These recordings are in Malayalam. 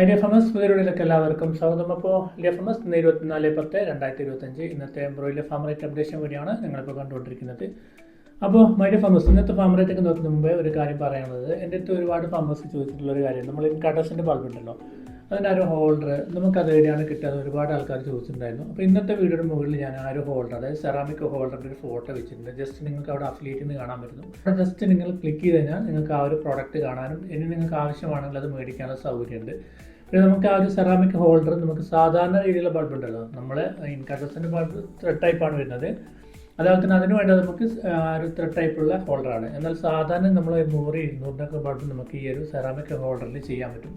I D F M S പുതിയൊരുവിലേക്ക് എല്ലാവർക്കും സ്വാഗതം. അപ്പോൾ ഡി എഫ് എം എസ് ഇന്ന് ഇരുപത്തിനാല് പത്ത് രണ്ടായിരത്തി ഇരുപത്തഞ്ച് ഇന്നത്തെ ബ്രോയിലെ ഫാം റേറ്റ് അപ്ഡേഷൻ വഴിയാണ് നിങ്ങളിപ്പോൾ കണ്ടുകൊണ്ടിരിക്കുന്നത്. അപ്പോൾ മൈ ഡി ഫാമേഴ്സ് ഇന്നത്തെ ഫാം റേറ്റ് ഒക്കെ നോക്കുന്ന മുമ്പേ ഒരു കാര്യം പറയാനുള്ളത്. എന്റെ അടുത്ത് ഒരുപാട് ഫാമേഴ്സ് ചോദിച്ചിട്ടുള്ള ഒരു കാര്യം. നമ്മൾ ഇൻ ബൾബ് ഉണ്ടല്ലോ അതിന്റെ ആ ഒരു ഹോൾഡർ നമുക്ക് അത് എവിടെയാണ് കിട്ടുന്നത് ഒരുപാട് ആൾക്കാർ ചോദിച്ചിട്ടുണ്ടായിരുന്നു. അപ്പോൾ ഇന്നത്തെ വീഡിയോയുടെ മുകളിൽ ഞാൻ ആ ഒരു ഹോൾഡർ അതായത് സെറാമിക് ഹോൾഡറിന്റെ ഒരു ഫോട്ടോ വെച്ചിട്ടുണ്ട്. ജസ്റ്റ് നിങ്ങൾക്ക് അവിടെ അഫിലിയേറ്റിൽ നിന്ന് കാണാൻ പറ്റുന്നു. അവിടെ ജസ്റ്റ് നിങ്ങൾ ക്ലിക്ക് ചെയ്ത് കഴിഞ്ഞാൽ നിങ്ങൾക്ക് ആ ഒരു പ്രോഡക്റ്റ് കാണാനും ഇനി നിങ്ങൾക്ക് ആവശ്യമാണെങ്കിൽ അത് മേടിക്കാനുള്ള സൗകര്യമുണ്ട്. പിന്നെ നമുക്ക് ആ ഒരു സെറാമിക് ഹോൾഡർ നമുക്ക് സാധാരണ രീതിയിലുള്ള ബൾബ് ഉണ്ടല്ലോ. നമ്മൾ ഇൻകാട്ടസിന്റെ ബൾബ് ത്രെഡ് ടൈപ്പാണ് വരുന്നത്. അതുപോലെ തന്നെ അതിന് വേണ്ടത് നമുക്ക് ഒരു ത്രെഡ് ടൈപ്പുള്ള ഹോൾഡറാണ് എന്നാൽ സാധാരണ നമ്മൾ നൂറ് ഇരുന്നൂറിനൊക്കെ ബൾബ് നമുക്ക് ഈ ഒരു സെറാമിക് ഹോൾഡറിൽ ചെയ്യാൻ പറ്റും.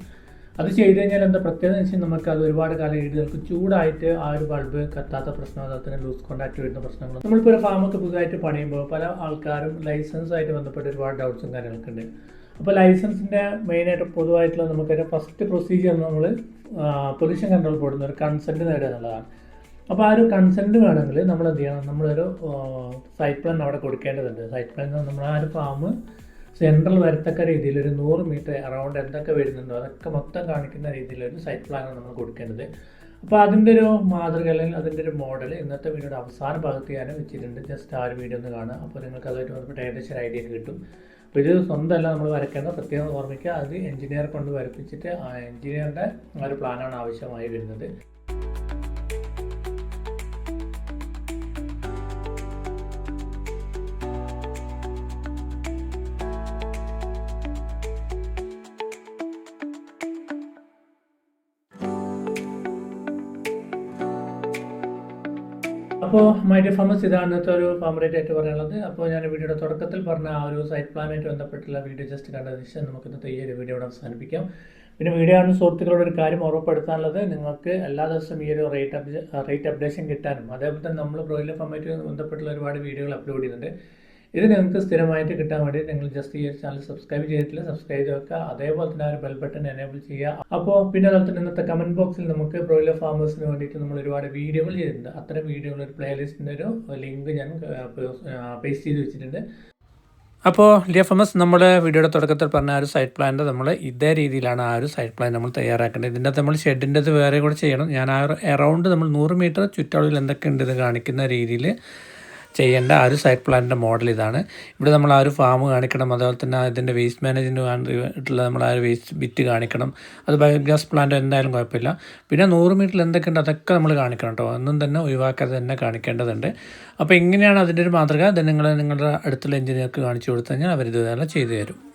അത് ചെയ്ത് കഴിഞ്ഞാൽ എന്താ പ്രത്യേകത വെച്ചാൽ നമുക്ക് അത് ഒരുപാട് കാലം ഈടുകൾക്ക് ചൂടായിട്ട് ആ ഒരു ബൾബ് കത്താത്ത പ്രശ്നം അതുപോലെ ലൂസ് കോണ്ടാക്ട് വരുന്ന പ്രശ്നങ്ങൾ നമ്മളിപ്പോൾ ഒരു ഫാമൊക്കെ പുതുതായിട്ട് പണിയുമ്പോൾ പല ആൾക്കാരും ലൈസൻസ് ആയിട്ട് ബന്ധപ്പെട്ട് ഒരുപാട് ഡൗട്ട്സും കാര്യങ്ങളൊക്കെ ഉണ്ട്. അപ്പോൾ ലൈസൻസിന്റെ മെയിനായിട്ട് പൊതുവായിട്ടുള്ള നമുക്കൊരു ഫസ്റ്റ് പ്രൊസീജിയർ നമ്മൾ പൊല്യൂഷൻ കൺട്രോൾ ബോർഡിൽ നിന്ന് ഒരു കൺസെന്റ് നേടുക എന്നുള്ളതാണ്. അപ്പോൾ ആ ഒരു കൺസെന്റ് വേണമെങ്കിൽ നമ്മൾ എന്ത് ചെയ്യണം? നമ്മളൊരു സൈറ്റ് പ്ലാൻ അവിടെ കൊടുക്കേണ്ടതുണ്ട്. സൈറ്റ് പ്ലാൻ നമ്മൾ ആ ഒരു ഫാം സെൻട്രൽ വരത്തക്ക രീതിയിൽ ഒരു നൂറ് മീറ്റർ അറൗണ്ട് എന്തൊക്കെ വരുന്നുണ്ടോ അതൊക്കെ മൊത്തം കാണിക്കുന്ന രീതിയിലൊരു സൈറ്റ് പ്ലാനാണ് നമ്മൾ കൊടുക്കേണ്ടത്. അപ്പോൾ അതിന്റെ ഒരു മാതൃക അല്ലെങ്കിൽ അതിന്റെ ഒരു മോഡൽ ഇന്നത്തെ വീഡിയോയുടെ അവസാന ഭാഗത്ത് ഞാൻ വെച്ചിട്ടുണ്ട്. ജസ്റ്റ് ആ ഒരു വീഡിയോ ഒന്ന് കാണുക. അപ്പോൾ നിങ്ങൾക്ക് അതുമായിട്ട് ബന്ധപ്പെട്ട് ഏകദേശം ഒരു ഐഡിയ കിട്ടും. അപ്പോൾ ഇത് സ്വന്തമല്ല നമ്മൾ വരയ്ക്കേണ്ട പ്രത്യേകം ഓർമ്മിക്കുക. അത് എഞ്ചിനീയർ കൊണ്ട് വരപ്പിച്ചിട്ട് ആ എഞ്ചിനീയറുടെ ആ ഒരു പ്ലാനാണ് ആവശ്യമായി വരുന്നത്. അപ്പോൾ മൈ ഫാമസ് ഇതാണ് ഇന്നത്തെ ഒരു ഫാം റേറ്റ് ആയിട്ട് പറയാനുള്ളത്. അപ്പോൾ ഞാൻ വീഡിയോയുടെ തുടക്കത്തിൽ പറഞ്ഞ ആ ഒരു സൈറ്റ് പ്ലാനായിട്ട് ബന്ധപ്പെട്ടുള്ള വീഡിയോ ജസ്റ്റ് കണ്ട ശേഷം നമുക്ക് ഇന്നത്തെ ഈ ഒരു വീഡിയോ ഇവിടെ അവസാനിപ്പിക്കാം. പിന്നെ വീഡിയോ ആണ് സുഹൃത്തുക്കളോട് ഒരു കാര്യം ഉറപ്പെടുത്താനുള്ളത് നിങ്ങൾക്ക് എല്ലാ ദിവസവും ഈ ഒരു റേറ്റ് റേറ്റ് അപ്ഡേഷൻ കിട്ടാനും അതേപോലെ തന്നെ നമ്മൾ ബ്രോയിലർ ഫാമായിട്ട് ബന്ധപ്പെട്ടുള്ള ഒരുപാട് വീഡിയോകൾ അപ്ലോഡ് ചെയ്യുന്നുണ്ട്. ഇത് നിങ്ങൾക്ക് സ്ഥിരമായിട്ട് കിട്ടാൻ വേണ്ടി നിങ്ങൾ ജസ്റ്റ് ഈ ചാനൽ സബ്സ്ക്രൈബ് ചെയ്തിട്ടില്ല സബ്സ്ക്രൈബ് ചെയ്ത് വെക്കുക. അതേപോലെ തന്നെ ആ ഒരു ബെൽ ബട്ടൺ എനേബിൾ ചെയ്യുക. അപ്പോൾ പിന്നെ അതുപോലെ തന്നെ ഇന്നത്തെ കമന്റ് ബോക്സിൽ നമുക്ക് ബ്രോയിലർ ഫാമേഴ്സിന് വേണ്ടിയിട്ട് നമ്മൾ ഒരുപാട് വീഡിയോകൾ ചെയ്തിട്ടുണ്ട്. അത്തരം വീഡിയോകൾ ഒരു പ്ലേലിസ്റ്റിന്റെ ഒരു ലിങ്ക് ഞാൻ പേസ്റ്റ് ചെയ്ത് വെച്ചിട്ടുണ്ട്. അപ്പോൾ ഡി എഫ് എം എസ് നമ്മുടെ വീഡിയോയുടെ തുടക്കത്തിൽ പറഞ്ഞ ആ ഒരു സൈഡ് പ്ലാന്റെ നമ്മൾ ഇതേ രീതിയിലാണ് ആ ഒരു സൈഡ് പ്ലാൻ നമ്മൾ തയ്യാറാക്കേണ്ടത്. ഇതിന്റെ നമ്മൾ ഷെഡിന്റെത് വേറെ കൂടെ ചെയ്യണം. ഞാൻ ആ ഒരു എറൗണ്ട് നമ്മൾ നൂറ് മീറ്റർ ചുറ്റളവിൽ എന്തൊക്കെ ഉണ്ട് ഇത് കാണിക്കുന്ന രീതിയിൽ ചെയ്യേണ്ട ആ ഒരു സൈറ്റ് പ്ലാനിന്റെ മോഡൽ ഇതാണ്. ഇവിടെ നമ്മൾ ആ ഒരു ഫാം കാണിക്കണം അതുപോലെ തന്നെ അതിന്റെ വേസ്റ്റ് മാനേജ്മെന്റ് നമ്മൾ ആ ഒരു വേസ്റ്റ് ബിറ്റ് കാണിക്കണം. അത് ബയോഗ്യാസ് പ്ലാന്റ് എന്തായാലും കുഴപ്പമില്ല. പിന്നെ നൂറ് മീറ്ററിൽ എന്തൊക്കെയുണ്ട് അതൊക്കെ നമ്മൾ കാണിക്കണം കേട്ടോ. ഒന്നും തന്നെ ഒഴിവാക്കാതെ തന്നെ കാണിക്കേണ്ടതുണ്ട്. അപ്പോൾ ഇങ്ങനെയാണ് അതിന്റെ ഒരു മാതൃക. അത് നിങ്ങൾ നിങ്ങളുടെ അടുത്തുള്ള എഞ്ചിനീയർക്ക് കാണിച്ചു കൊടുത്തു കഴിഞ്ഞാൽ അവരിത് തന്നെ ചെയ്തു തരും.